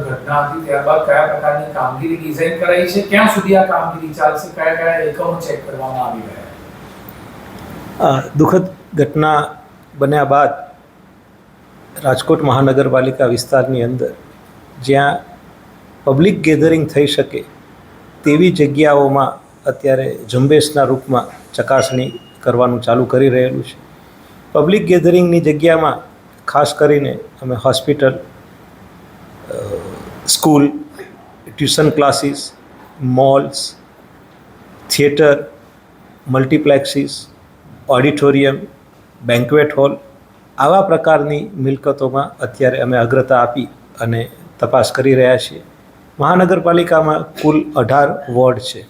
ઘટના ત્યારબાદ કયા પ્રકારની કામગીરી ડિઝાઇન કરાઈ છે? ક્યાં સુધી આ કામગીરી ચાલશે? કયા કયા એકમો ચેક કરવામાં આવી રહ્યા દુઃખદ ઘટના બન્યા બાદ રાજકોટ મહાનગરપાલિકા વિસ્તારની અંદર જ્યાં પબ્લિક ગેધરિંગ થઈ શકે તેવી જગ્યાઓમાં અત્યારે ઝુંબેશના રૂપમાં ચકાસણી કરવાનું ચાલુ કરી રહેલું છે. પબ્લિક ગેધરિંગની જગ્યામાં ખાસ કરીને અમે hospital school tuition classes malls theatre multiplexes auditorium banquet hall આવા પ્રકારની મિલકતોમાં અત્યારે અમે અગ્રતા આપી અને તપાસ કરી રહ્યા છીએ. મહાનગરપાલિકામાં કુલ અઢાર વોર્ડ છે.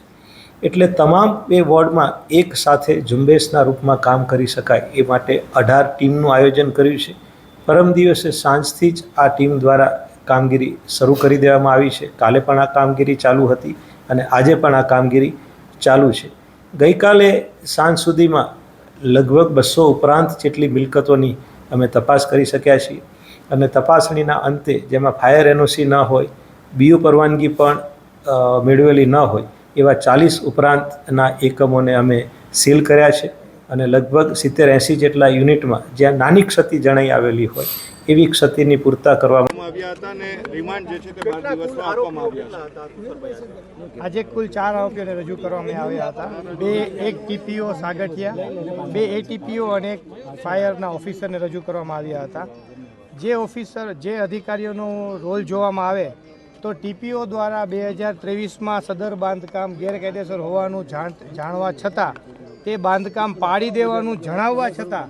એટલે તમામ એ વોર્ડમાં એક સાથે ઝુંબેશના રૂપમાં કામ કરી શકાય એ માટે અઢાર ટીમનું આયોજન કર્યું છે. પરમ દિવસે સાંજથી જ આ ટીમ દ્વારા કામગીરી શરૂ કરી દેવામાં આવી છે. કાલે પણ આ કામગીરી ચાલુ હતી અને આજે પણ આ કામગીરી ચાલુ છે. ગઈકાલે સાંજ સુધીમાં લગભગ બસો ઉપરાંત જેટલી મિલકતોની અમે તપાસ કરી શક્યા છીએ. અને તપાસણીના અંતે જેમાં ફાયર એનઓસી ન હોય, બીયુ પરવાનગી પણ મેળવેલી ન હોય એવા ચાલીસ ઉપરાંતના એકમોને અમે સીલ કર્યા છે. અને લગભગ સિત્તેર એંસી જેટલા યુનિટમાં જ્યાં નાની ક્ષતિ જણાઈ આવેલી હોય એવી ક્ષતિની પૂરતા કરવામાં આવ્યા હતા અને રિમાન્ડ જે છે તે બાર દિવસમાં આપવામાં આવ્યા છે. આજે કુલ ચાર આરોપીઓને રજૂ કરવામાં આવ્યા હતા. બે એક ટીપીઓ સાગઠિયા બે એટીપીઓ અને એક ફાયરના ઓફિસરને રજૂ કરવામાં આવ્યા હતા. જે ઓફિસર જે અધિકારીઓનો રોલ જોવામાં આવે તો ટીપીઓ દ્વારા બે હજાર ત્રેવીસમાં સદર બાંધકામ ગેરકાયદેસર હોવાનું જાણ જાણવા છતાં તે બાંધકામ પાડી દેવાનું જણાવવા છતાં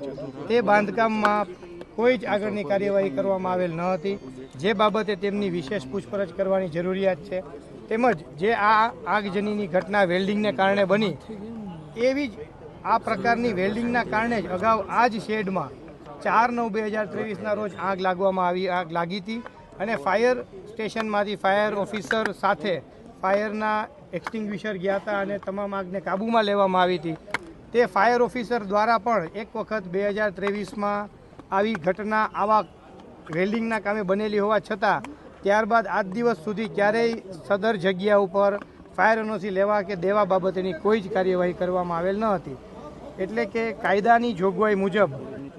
તે બાંધકામમાં કોઈ જ આગળની કાર્યવાહી કરવામાં આવેલ ન હતી. જે બાબતે તેમની વિશેષ પૂછપરછ કરવાની જરૂરિયાત છે. તેમજ જે આ આગજનીની ઘટના વેલ્ડિંગને કારણે બની, એવી જ આ પ્રકારની વેલ્ડિંગના કારણે જ અગાઉ આ જ શેડમાં ચાર નવ બે હજાર ત્રેવીસના રોજ આગ લાગવામાં આવી, આગ લાગી હતી અને ફાયર સ્ટેશનમાંથી ફાયર ઓફિસર સાથે ફાયરના એક્સટિંગ્વિશર ગયા હતા અને તમામ આગને કાબૂમાં લેવામાં આવી હતી. તે ફાયર ઓફિસર દ્વારા પણ એક વખત બે હજાર ત્રેવીસમાં આવી ઘટના આવા વેલ્ડિંગના કામે બનેલી હોવા છતાં, ત્યારબાદ આજ દિવસ સુધી ક્યારેય સદર જગ્યા ઉપર ફાયર એનઓસી લેવા કે દેવા બાબતેની કોઈ જ કાર્યવાહી કરવામાં આવેલ ન હતી. એટલે કે કાયદાની જોગવાઈ મુજબ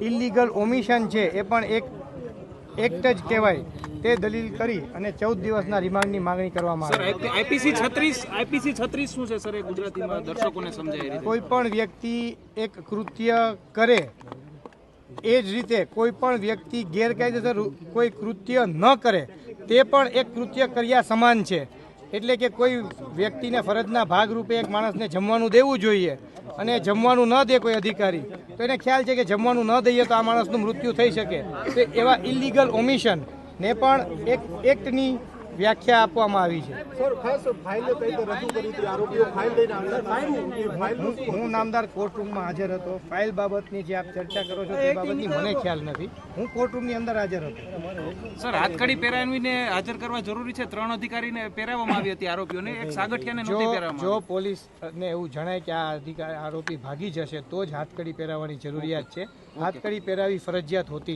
ઇલીગલ ઓમિશન છે એ પણ એક એક્ટ જ કહેવાય. તે દલીલ કરી અને ચૌદ દિવસના રિમાન્ડની માંગણી કરવામાં આવી. આઈપીસી છત્રીસ આઈપીસી છત્રીસ શું છે સર ગુજરાતીમાં દર્શકોને સમજાય કોઈ પણ વ્યક્તિ એક કૃત્ય કરે એ જ રીતે કોઈ પણ વ્યક્તિ ગેરકાયદેસર કોઈ કૃત્ય ન કરે તે પણ એક કૃત્ય કર્યા સમાન છે. એટલે કે કોઈ વ્યક્તિને ફરજના ભાગરૂપે એક માણસને જમવાનું દેવું જોઈએ અને જમવાનું ન દે કોઈ અધિકારી તો એને ખ્યાલ છે કે જમવાનું ન દઈએ તો આ માણસનું મૃત્યુ થઈ શકે. તો એવા ઇલીગલ ઓમિશન ને પણ એક એક્ટની વ્યાખ્યા આપવામાં આવી છે. હું નામદાર કોર્ટરૂમમાં હાજર હતો. ફાઇલ બાબતની જે આપ ચર્ચા કરો છો તે બાબતની મને ખ્યાલ નથી. હું કોર્ટરૂમની અંદર હાજર હતો. સર હાથકડી પહેરાવીને હાજર કરવા જરૂરી છે? ત્રણ અધિકારીને પહેરાવવામાં આવી હતી આરોપીઓને. એક સાગઠિયાને જો નહોતી પહેરાવવામાં જો પોલીસને એવું જણાય કે આ અધિકાર આરોપી ભાગી જશે તો જ હાથકડી પહેરાવવાની જરૂરિયાત છે. હાથકડી પહેરાવી ફરજિયાત હોતી